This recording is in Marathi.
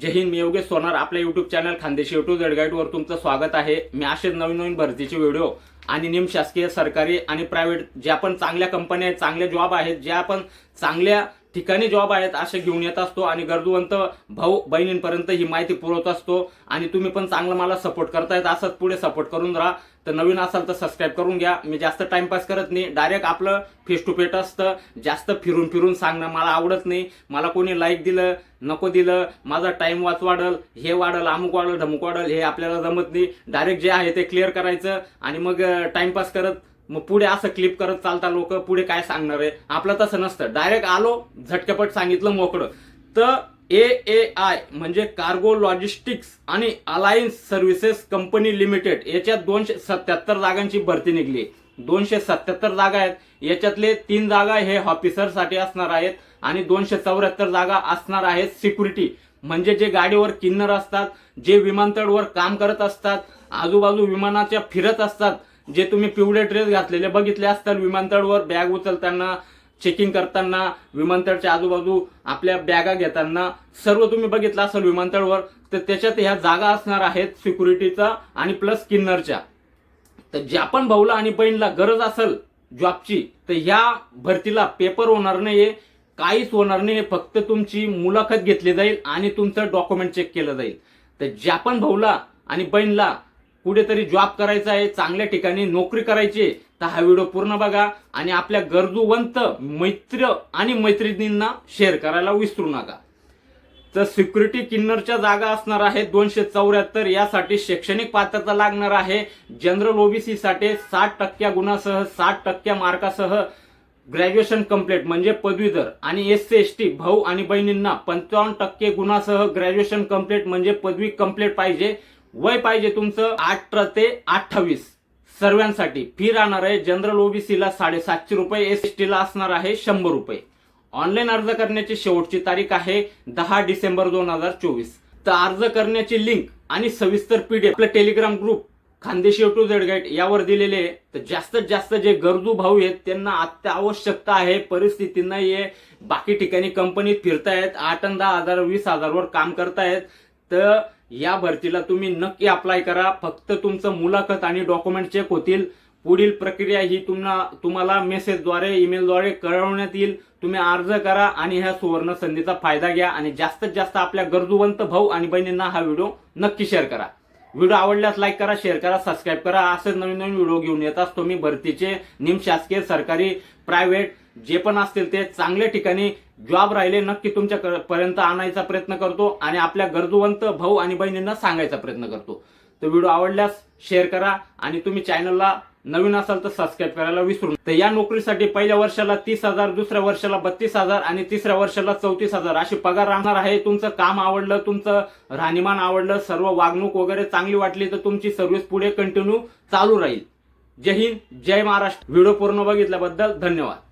जय हिंद मी योगेश सोनार. आपल्या युट्यूब चॅनल खानदेशी युट्यूब जडगाईटवर तुमचं स्वागत आहे. मी असेच नवीन नवीन भरतीचे व्हिडिओ आणि निम शासकीय सरकारी आणि प्रायव्हेट ज्या पण चांगल्या कंपन्या आहेत चांगले जॉब आहेत ज्या पण चांगल्या ठिकाणी जॉब आहेत असे घेऊन येत असतो आणि गरजूवंत भाऊ बहिणींपर्यंत ही माहिती पुरवत असतो आणि तुम्ही पण चांगलं मला सपोर्ट करतायत असंच पुढे सपोर्ट करून राहा. तर नवीन असाल तर सबस्क्राईब करून घ्या. मी जास्त टाइमपास करत नाही. डायरेक्ट आपलं फेस टू फेट असतं. जास्त फिरून फिरून सांगणं मला आवडत नाही. मला कोणी लाईक दिलं नको दिलं माझा टाईम वाच वाढल हे वाढल अमुक वाढल धमुक वाढल हे आपल्याला जमत नाही. डायरेक्ट जे आहे ते क्लिअर करायचं आणि मग टाइमपास करत मग पुढे असं क्लिप करत चालता लोक पुढे काय सांगणार आहे? आपलं तसं नसतं. डायरेक्ट आलो झटकेपट सांगितलं मोकळं. तर ए ए आय म्हणजे कार्गो लॉजिस्टिक्स आणि अलायन्स सर्व्हिसेस कंपनी लिमिटेड याच्यात दोनशे सत्याहत्तर जागांची भरती निघली. दोनशे सत्याहत्तर जागा आहेत. याच्यातले तीन जागा हे ऑफिसरसाठी असणार आहेत आणि दोनशे चौऱ्याहत्तर जागा असणार आहेत सिक्युरिटी म्हणजे जे गाडीवर किन्नर असतात जे विमानतळवर काम करत असतात आजूबाजू विमानाच्या फिरत असतात जे तुम्ही पिवळे ड्रेस घातलेले बघितले असतात विमानतळवर बॅग उचलताना चेकिंग करताना विमानतळच्या आजूबाजू आपल्या बॅगा घेताना सर्व तुम्ही बघितलं असाल विमानतळवर तर त्याच्यात ह्या जागा असणार आहेत सिक्युरिटीचा आणि प्लस किन्नरच्या तर ज्या पण भाऊला आणि बहिणीला गरज असेल जॉबची तर ह्या भरतीला पेपर होणार नाहीये काहीच होणार नाही फक्त तुमची मुलाखत घेतली जाईल आणि तुमचं डॉक्युमेंट चेक केलं जाईल. तर ज्या पण भाऊला आणि बहिणीला कुठेतरी जॉब करायचा आहे चांगल्या ठिकाणी नोकरी करायची आहे, तर हा व्हिडिओ पूर्ण बघा आणि आपल्या गरजूवंत मैत्र आणि मैत्रिणींना शेअर करायला विसरू नका. तर सिक्युरिटी किन्नरच्या जागा असणार आहे दोनशे चौऱ्याहत्तर यासाठी शैक्षणिक पात्रता लागणार आहे. जनरल ओबीसी साठी साठ टक्क्या गुणासह साठ टक्क्या मार्कासह ग्रॅज्युएशन कंप्लीट म्हणजे पदवीधर आणि एस सी एस टी भाऊ आणि बहिणींना पंचावन्न टक्के गुणासह ग्रॅज्युएशन कंप्लीट म्हणजे पदवी कंप्लीट पाहिजे. वय पाहिजे तुमचं अठरा ते अठ्ठावीस. सर्वांसाठी फी राहणार आहे. जनरल ओबीसीला साडेसातशे रुपये एस टी ला असणार आहे शंभर रुपये. ऑनलाईन अर्ज करण्याची शेवटची तारीख आहे दहा डिसेंबर दोन हजार चोवीस. तर अर्ज करण्याची लिंक आणि सविस्तर पीडीएफ आपलं Telegram group Khandeshi to Z guide यावर दिलेले आहे. तर जास्तीत जास्त जे गरजू भाऊ आहेत त्यांना अत्यावश्यकता आवश्यकता आहे. परिस्थिती नाही आहे बाकी ठिकाणी कंपनीत फिरतायत. आठ आणि दहा हजार वीस हजारवर काम करतायत. तर या भरतीला तुम्ही नक्की अप्लाय करा. फक्त तुमचं मुलाखत आणि डॉक्युमेंट चेक होतील. पुढील प्रक्रिया ही तुम्हाला तुम्हाला मेसेजद्वारे ईमेलद्वारे कळवण्यात येईल. तुम्ही अर्ज करा आणि ह्या सुवर्ण संधीचा फायदा घ्या आणि जास्तीत जास्त आपल्या गरजूवंत भाऊ आणि बहिणींना हा व्हिडिओ नक्की शेअर करा. व्हिडिओ आवडल्यास लाईक करा शेअर करा सबस्क्राईब करा. असेच नवीन नवीन व्हिडिओ घेऊन येत असतो मी भरतीचे निमशासकीय सरकारी प्रायव्हेट जे पण असतील ते चांगल्या ठिकाणी जॉब राहिले नक्की तुमच्या पर्यंत आणायचा प्रयत्न करतो आणि आपल्या गरजूवंत भाऊ आणि बहिणींना सांगायचा प्रयत्न करतो. तर व्हिडिओ आवडल्यास शेअर करा आणि तुम्ही चॅनलला नवीन असाल तर सबस्क्राईब करायला विसरू तर या नोकरीसाठी पहिल्या वर्षाला तीस हजार दुसऱ्या वर्षाला बत्तीस हजार आणि तिसऱ्या वर्षाला चौतीस हजार अशी पगार राहणार आहे. तुमचं काम आवडलं तुमचं राहणीमान आवडलं सर्व वागणूक वगैरे चांगली वाटली तर तुमची सर्व्हिस पुढे कंटिन्यू चालू राहील. जय हिंद जय महाराष्ट्र. व्हिडिओ पूर्ण बघितल्याबद्दल धन्यवाद.